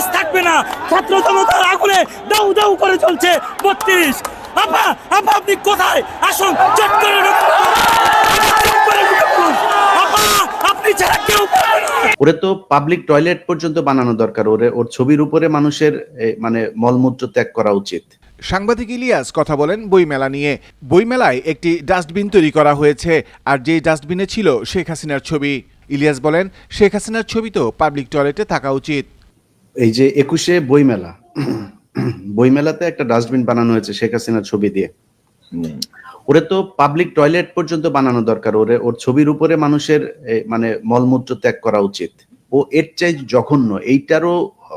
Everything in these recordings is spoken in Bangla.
বত্রিশ থাকবে না। ছাত্র জনতার আগুনে দাউ দাউ করে চলছে বত্রিশ। আপা আপা আপনি কোথায়? আসুন চট করে ওরে তো পাবলিক টয়লেট পর্যন্ত বানানো দরকার। ওরে ওর ছবির উপরে মানুষের মানে মলমূত্র ত্যাগ করা উচিত। সাংবাদিক ইলিয়াস কথা বলেন বইমেলা নিয়ে। বইমেলায় একটি ডাস্টবিন তৈরি করা হয়েছে আর যেই ডাস্টবিনে ছিল শেখ হাসিনার ছবি। ইলিয়াস বলেন শেখ হাসিনার ছবি তো পাবলিক টয়লেটে থাকা উচিত। এই যে একুশে বইমেলা বইমেলাতে একটা ডাস্টবিন বানানো হয়েছে শেখ হাসিনার ছবি দিয়ে। ওরে তো পাবলিক টয়লেট পর্যন্ত বানানো দরকার ওরে ওর ছবির উপরে মানুষের মানে মলমূত্র ত্যাগ করা উচিত। ও এর চাই জঘন্য এইটারও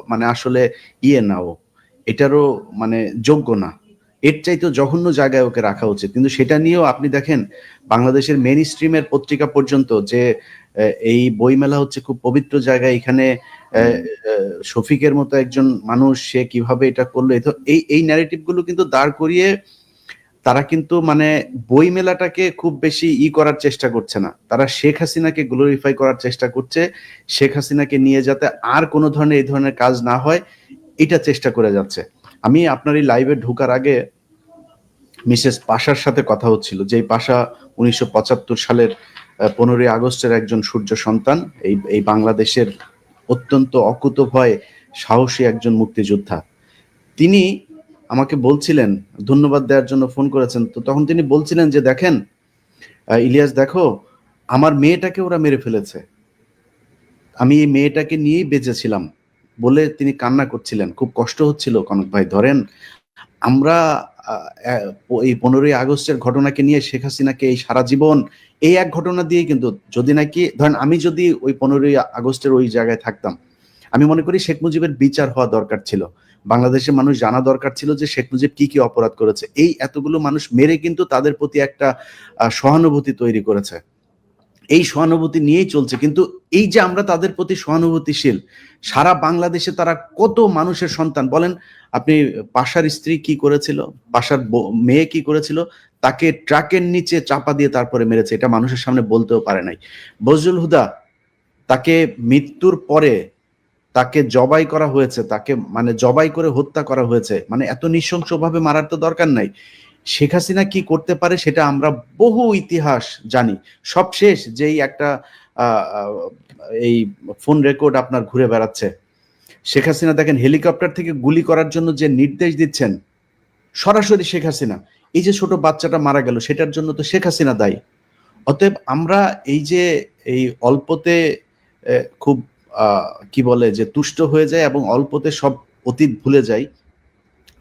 মানে আসলে ইয়ে না ও এটারও মানে যোগ্য না। এর চাইতে জঘন্য জায়গায় ওকে রাখা উচিত। কিন্তু সেটা নিয়েও আপনি দেখেন বাংলাদেশের মেন স্ট্রিমের পত্রিকা পর্যন্ত যে এই বইমেলা হচ্ছে খুব পবিত্র জায়গা এখানে শফিকের মতো একজন মানুষ, সে কীভাবে এটা করল? এই এই ন্যারেটিভগুলো কিন্তু দাঁড় করিয়ে তারা কিন্তু মানে বই মেলাটাকে খুব বেশি ই করার চেষ্টা করছে না। তারা শেখ হাসিনাকে গ্লোরিফাই করার চেষ্টা করছে। শেখ হাসিনাকে নিয়ে যাতে আর কোনো ধরনের এই ধরনের কাজ না হয়, এটা চেষ্টা করে যাচ্ছে। আমি আপনার এই লাইভে ঢোকার আগে মিসেস পাশার সাথে কথা হচ্ছিল যে পাশা উনিশশো পঁচাত্তর সালের পনেরোই আগস্টের একজন সূর্য সন্তান, এই এই বাংলাদেশের অত্যন্ত অকুত ভয় সাহসী একজন মুক্তিযোদ্ধা। তিনি আমাকে বলছিলেন, ধন্যবাদ দেওয়ার জন্য ফোন করেছেন। তো তখন তিনি বলছিলেন যে, দেখেন ইলিয়াস, দেখো, আমার মেয়েটাকে ওরা মেরে ফেলেছে। আমি এই মেয়েটাকে নিয়েই বেঁচেছিলাম। বলে তিনি কান্না করছিলেন। খুব কষ্ট হচ্ছিল, কনক ভাই, ধরেন, আমরা এই পনেরোই আগস্টের ঘটনাকে নিয়ে শেখ হাসিনাকে এই সারা জীবন এই এক ঘটনা দিয়ে কিন্তু যদি নাকি, ধরেন আমি যদি ওই পনেরোই আগস্টের ওই জায়গায় থাকতাম, আমি মনে করি শেখ মুজিবের বিচার হওয়া দরকার ছিল। বাংলাদেশের মানুষ জানা দরকার ছিল যে শেখ মুজিব কি কি অপরাধ করেছে। এই এতগুলো মানুষ মেরে কিন্তু তাদের প্রতি একটা সহানুভূতি তৈরি করেছে। এই সহানুভূতি নিয়েই চলছে। কিন্তু এই যে আমরা তাদের প্রতি সহানুভূতিশীল, সারা বাংলাদেশে তারা কত মানুষের সন্তান? বলেন, আপনি পাশার স্ত্রী কি করেছিল? পাশার মেয়ে কি করেছিল? তাকে ট্রাকের নিচে চাপা দিয়ে তারপরে মেরেছে। এটা মানুষের সামনে বলতেও পারে নাই। বজরুল হুদা তাকে মৃত্যুর পরে তাকে জবাই করা হয়েছে। তাকে মানে জবাই করে হত্যা করা হয়েছে। মানে এত নৃশংসভাবে মারার তো দরকার নাই। শেখ হাসিনা কি করতে পারে সেটা আমরা বহু ইতিহাস জানি। সব শেষ যেই একটা এই ফোন রেকর্ড আপনার ঘুরে বেড়াচ্ছে। শেখ হাসিনা দেখেন, হেলিকপ্টার থেকে গুলি করার জন্য যে নির্দেশ দিচ্ছেন, সরাসরি শেখ হাসিনা। এই যে ছোট বাচ্চাটা মারা গেল, সেটার জন্য তো শেখ হাসিনা দায়ী। অতএব আমরা এই যে, এই অল্পতে খুব কি বলে যে তুষ্ট হয়ে যায় এবং অল্পতে সব অতীত ভুলে যাই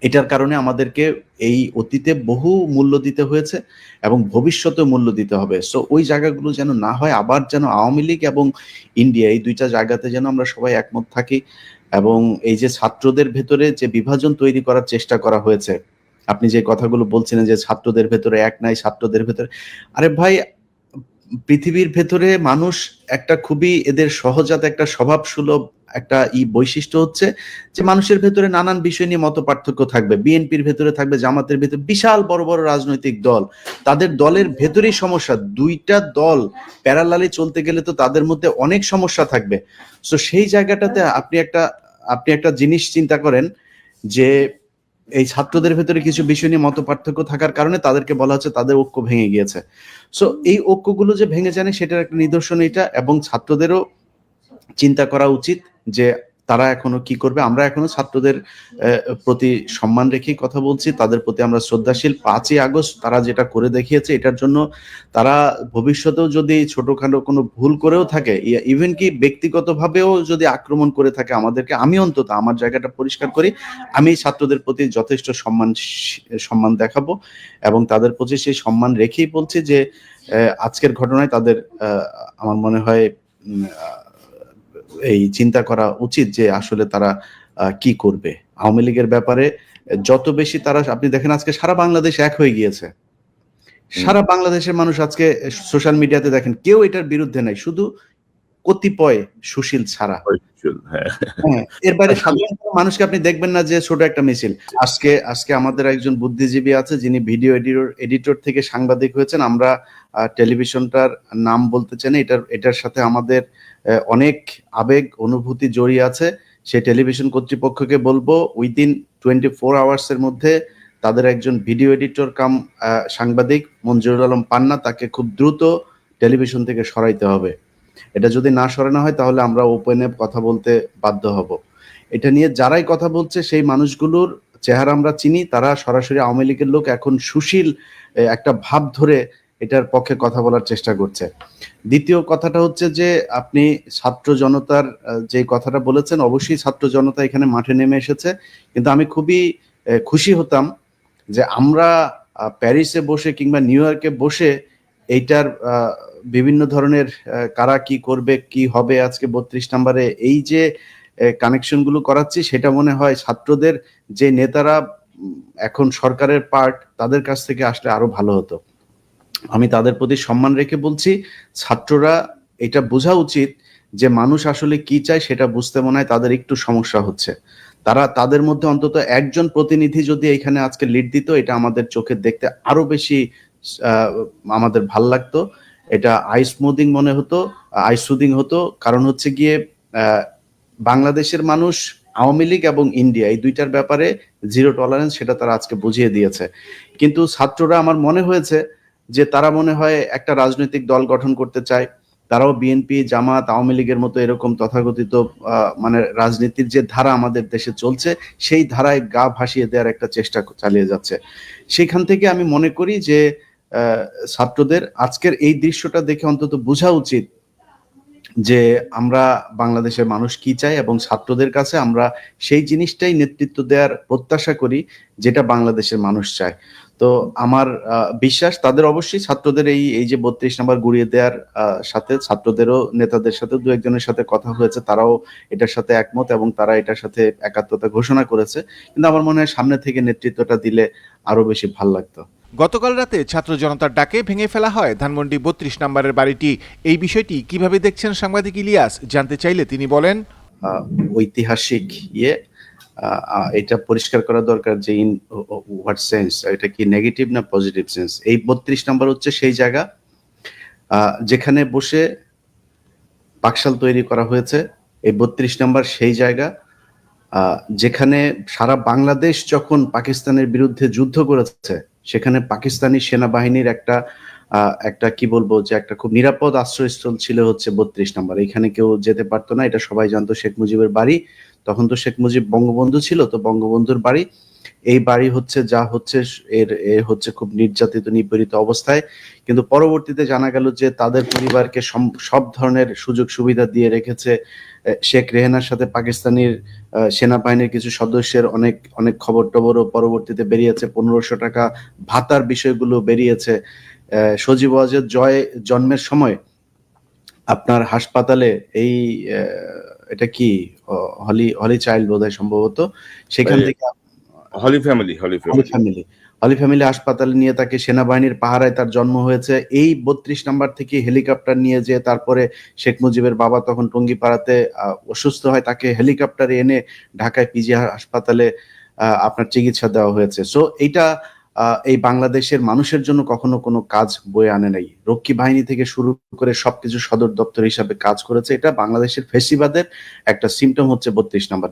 এটার কারণে আমাদেরকে এই অতীতে বহু মূল্য দিতে হয়েছে এবং ভবিষ্যতে মূল্য দিতে হবে। সো ওই জায়গাগুলো যেন না হয়, আবার যেন আওয়ামী লীগ এবং ইন্ডিয়া এই দুইটা জায়গাতে যেন আমরা সবাই একমত থাকি এবং এই যে ছাত্রদের ভেতরে যে বিভাজন তৈরি করার চেষ্টা করা হয়েছে, আপনি যে কথাগুলো বলছিলেন যে ছাত্রদের ভেতরে এক নাই, ছাত্রদের ভেতরে, আরে ভাই পৃথিবীর ভেতরে মানুষ একটা খুবই এদের সহজাত একটা স্বভাব সুলভ একটা ই বৈশিষ্ট্য হচ্ছে যে মানুষের ভেতরে নানান বিষয় নিয়ে মত পার্থক্য থাকবে। বিএনপির ভেতরে থাকবে, জামাতের ভেতরে বিশাল বড় বড় রাজনৈতিক দল। তাদের দলের ভেতরেই সমস্যা। দুইটা দল প্যারালালি চলতে গেলে তো তাদের মধ্যে অনেক সমস্যা থাকবে। সো সেই জায়গাটাতে আপনি একটা আপনি একটা জিনিস চিন্তা করেন যে এই ছাত্রদের ভেতরে কিছু বিষয় নিয়ে মত পার্থক্য থাকার কারণে তাদেরকে বলা হচ্ছে তাদের ঐক্য ভেঙে গিয়েছে। সো এই ঐক্যগুলো যে ভেঙে জানে সেটার একটা নিদর্শন এটা এবং ছাত্রদেরও চিন্তা করা উচিত যে তারা এখনও কি করবে? আমরা এখনও ছাত্রদের প্রতি সম্মান রেখেই কথা বলছি। তাদের প্রতি আমরা শ্রদ্ধাশীল। পাঁচই আগস্ট তারা যেটা করে দেখিয়েছে, এটার জন্য তারা ভবিষ্যতেও যদি ছোটখাটো কোনো ভুল করেও থাকে ইভেন কি ব্যক্তিগতভাবেও যদি আক্রমণ করে থাকে আমাদেরকে, আমি অন্তত আমার জায়গাটা পরিষ্কার করি, আমি ছাত্রদের প্রতি যথেষ্ট সম্মান সম্মান দেখাবো এবং তাদের প্রতি সেই সম্মান রেখেই বলছি যে আজকের ঘটনায় তাদের আমার মনে হয় এই চিন্তা করা উচিত যে আসলে তারা আহ, কি করবে। আওয়ামী লীগের ব্যাপারে যত বেশি তারা আপনি দেখেন আজকে সারা বাংলাদেশ এক হয়ে গিয়েছে। সারা বাংলাদেশের মানুষ আজকে সোশ্যাল মিডিয়াতে দেখেন কেউ এটার বিরুদ্ধে নাই। শুধু কতিপয় সুশীল ছাড়া। হ্যাঁ। হ্যাঁ, এর বাইরে সাধারণ মানুষকে আপনি দেখবেন না যে ছোট একটা মিছিল। আজকে আজকে আমাদের একজন বুদ্ধিজীবী আছে যিনি ভিডিও এডিটর এডিটর থেকে সাংবাদিক হয়েছেন। আমরা টেলিভিশনটার নাম বলতে চাই এটার এটার সাথে আমাদের অনেক আবেগ অনুভূতি জড়িয়ে আছে। সে টেলিভিশন কর্তৃপক্ষকে বলব উইদিন টোয়েন্টি ফোর আওয়ার্স এর মধ্যে তাদের একজন ভিডিও এডিটর কাম সাংবাদিক মঞ্জুরুল আলম পান্না তাকে খুব দ্রুত টেলিভিশন থেকে সরাইতে হবে। এটা যদি না সরানো হয়, তাহলে আমরা ওপেনে কথা বলতে বাধ্য হব। এটা নিয়ে যারাই কথা বলছে, সেই মানুষগুলোর চেহারা আমরা চিনি, তারা সরাসরি আওয়ামী লীগের লোক এখন সুশীল একটা ভাব ধরে এটার পক্ষে কথা বলার চেষ্টা করছে। দ্বিতীয় কথাটা হচ্ছে যে, আপনি ছাত্র জনতার যে কথাটা বলেছেন, অবশ্যই ছাত্র জনতা এখানে মাঠে নেমে এসেছে। কিন্তু আমি খুবই খুশি হতাম যে আমরা প্যারিসে বসে কিংবা নিউ ইয়র্কে বসে এইটার বিভিন্ন ধরনের কারা কি করবে, কি হবে আজকে বত্রিশ নম্বরে, এই যে কানেকশনগুলো করাচ্ছি, সেটা মনে হয় ছাত্রদের যে নেতারা এখন সরকারের পার্ট তাদের কাছ থেকে আসলে আরও ভালো হতো। আমি তাদের প্রতি সম্মান রেখে বলছি, ছাত্ররা এটা বোঝা উচিত যে মানুষ আসলে কি চায়, সেটা বুঝতে মনে হয় তাদের একটু সমস্যা হচ্ছে। তারা তাদের মধ্যে অন্তত একজন প্রতিনিধি যদি এখানে আজকে লিড দিত, এটা আমাদের চোখে দেখতে আরও বেশি আমাদের ভালো লাগতো। এটা আই স্মুদিং মনে হতো আই সুদিং হতো। কারণ হচ্ছে গিয়ে বাংলাদেশের মানুষ, আওয়ামী লীগ এবং ইন্ডিয়া, এই দুইটার ব্যাপারে জিরো টলারেন্স সেটা তারা আজকে বুঝিয়ে দিয়েছে। কিন্তু ছাত্ররা, আমার মনে হয়েছে যে তারা মনে হয় একটা রাজনৈতিক দল গঠন করতে চায়। তারাও বিএনপি জামাত, আওয়ামী লীগের মতো এরকম তথাকথিত মানে রাজনীতির যে ধারা আমাদের দেশে চলছে, সেই ধারায় গা ভাসিয়ে দেওয়ার একটা চেষ্টা চালিয়ে যাচ্ছে। সেখান থেকে আমি মনে করি যে ছাত্রদের আজকের এই দৃশ্যটা দেখে অন্তত বোঝা উচিত যে আমরা বাংলাদেশের মানুষ কি চাই এবং ছাত্রদের কাছে আমরা সেই জিনিসটাই নেতৃত্ব দেওয়ার প্রত্যাশা করি যেটা বাংলাদেশের মানুষ চায়। তো আমার বিশ্বাস তাদের অবশ্যই ছাত্রদের এই এই যে বত্রিশ নাম্বার গুড়িয়ে দেওয়ার সাথে ছাত্রদেরও, নেতাদের সাথে দু একজনের সাথে কথা হয়েছে, তারাও এটার সাথে একমত এবং তারা এটার সাথে একাত্মতা ঘোষণা করেছে। কিন্তু আমার মনে হয় সামনে থেকে নেতৃত্বটা দিলে আরও বেশি ভালো লাগতো। গতকাল রাতে ছাত্র জনতার ডাকে ভেঙে ফেলা হয় ধানমন্ডি বত্রিশ নম্বরের বাড়িটি। এই বিষয়টি কীভাবে দেখছেন সাংবাদিক ইলিয়াস, জানতে চাইলে তিনি বলেন। ঐতিহাসিক ইয়ে এটা পরিষ্কার করা দরকার যে ইন হোয়াট সেন্স এটা কি নেগেটিভ না পজিটিভ সেন্স এই বত্রিশ নাম্বার হচ্ছে সেই জায়গা যেখানে বসে পাকশাল তৈরি করা হয়েছে। এই বত্রিশ নাম্বার সেই জায়গা যেখানে সারা বাংলাদেশ যখন পাকিস্তানের বিরুদ্ধে যুদ্ধ করেছে সেখানে পাকিস্তানি সেনাবাহিনীর একটা একটা কি বলব যে একটা খুব নিরাপদ আশ্রয়স্থল ছিল হচ্ছে বত্রিশ নম্বর। এখানে কেউ যেতে পারতো না, এটা সবাই জানতো শেখ মুজিবের বাড়ি। তখন তো শেখ মুজিব বঙ্গবন্ধু ছিল, তো বঙ্গবন্ধুর বাড়ি। এই বাড়ি হচ্ছে যা হচ্ছে এর এ হচ্ছে খুব নির্যাতিত নিপীড়িত অবস্থায়। কিন্তু পরবর্তীতে জানা গেল যে তাদের পরিবারকে সব ধরনের সুযোগ সুবিধা দিয়ে রেখেছে শেখ রেহেনার সাথে পাকিস্তানির সেনাবাহিনীর কিছু সদস্যের অনেক অনেক খবর টবরও পরবর্তীতে বেরিয়েছে। পনেরোশো টাকা ভাতার বিষয়গুলো বেরিয়েছে। আহ, সজীব ওয়াজেদ জয় জন্মের সময় আপনার হাসপাতালে এই এটা কি? হলি হলি চাইল্ড বোধহয় সম্ভবত। সেখান থেকে holy family holy family. Holy family হাসপাতালে নিয়ে তাকে সেনাবাহিনীর পাহারায় তার জন্ম হয়েছে। এই বত্রিশ নাম্বার থেকে হেলিকপ্টার নিয়ে যে তারপরে শেখ মুজিবের বাবা তখন টঙ্গিপাড়াতে অসুস্থ হয় তাকে হেলিকপ্টারে এনে ঢাকায় পিজি হাসপাতালে আপনার চিকিৎসা দেওয়া হয়েছে। সো এইটা আহ, এই বাংলাদেশের মানুষের জন্য কখনো কোনো কাজ বয়ে আনে নাই। রক্ষী বাহিনী থেকে শুরু করে সবকিছু সদর দপ্তর হিসাবে কাজ করেছে। এটা বাংলাদেশের ফেসিবাদের একটা সিমটম হচ্ছে বত্রিশ নাম্বার।